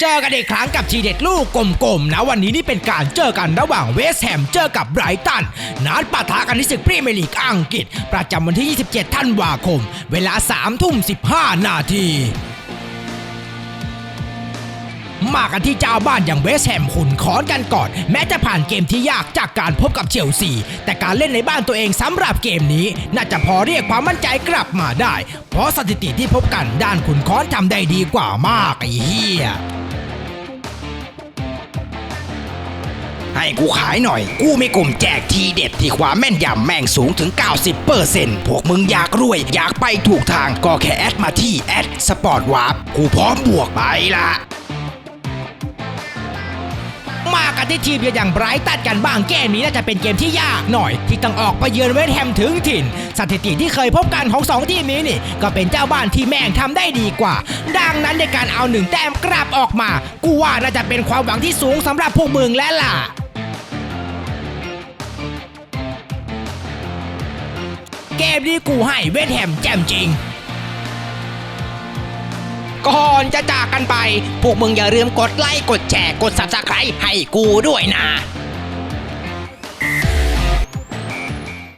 เจอกันอีกครั้งกับทีเด็ดลูกกลมๆนะวันนี้นี่เป็นการเจอกันระหว่างเวสแฮมเจอกับไบรตันนัดปะทะกันที่ศึกพรีเมียร์ลีกอังกฤษ ประจำวันที่ 27 ธันวาคม เวลา3ทุ่ม 15 นาทีมากันที่เจ้าบ้านอย่างเวสแฮมขุนขอนกันก่อน แม้จะผ่านเกมที่ยากจากการพบกับเชลซี แต่การเล่นในบ้านตัวเองสำหรับเกมนี้ น่าจะพอเรียกความมั่นใจกลับมาได้ เพราะสถิติที่พบกันด้านขุนค้อนทำได้ดีกว่ามากไอ้เหี้ย ให้กูขายหน่อย กูมีกลุ่มแจกทีเด็ดที่ความแม่นยำแม่งสูงถึง 90%พวกมึงอยากรวย อยากไปถูกทางก็แค่แอดมาที่แอดสปอร์ตวาร์ปกูพร้อมบวกไปละมากันที่ทีมอย่างไบรตันกันบ้างเกมนี้น่าจะเป็นเกมที่ยากหน่อย ที่ต้องออกไปเยือนเวสต์แฮมถึงถิ่น สถิติที่เคยพบกันของสองทีมนี้นี่ ก็เป็นเจ้าบ้านที่แม่งทำได้ดีกว่า ดังนั้นในการเอาหนึ่งแต้มกลับออกมา กูว่าน่าจะเป็นความหวังที่สูงสำหรับพวกมึงแล้วล่ะ เกมนี้กูให้เวทแฮมแจ่มจริง ก่อนจะจากกันไป พวกมึงอย่าลืมกดไลค์กดแชร์กด subscribe ให้กูด้วยนะ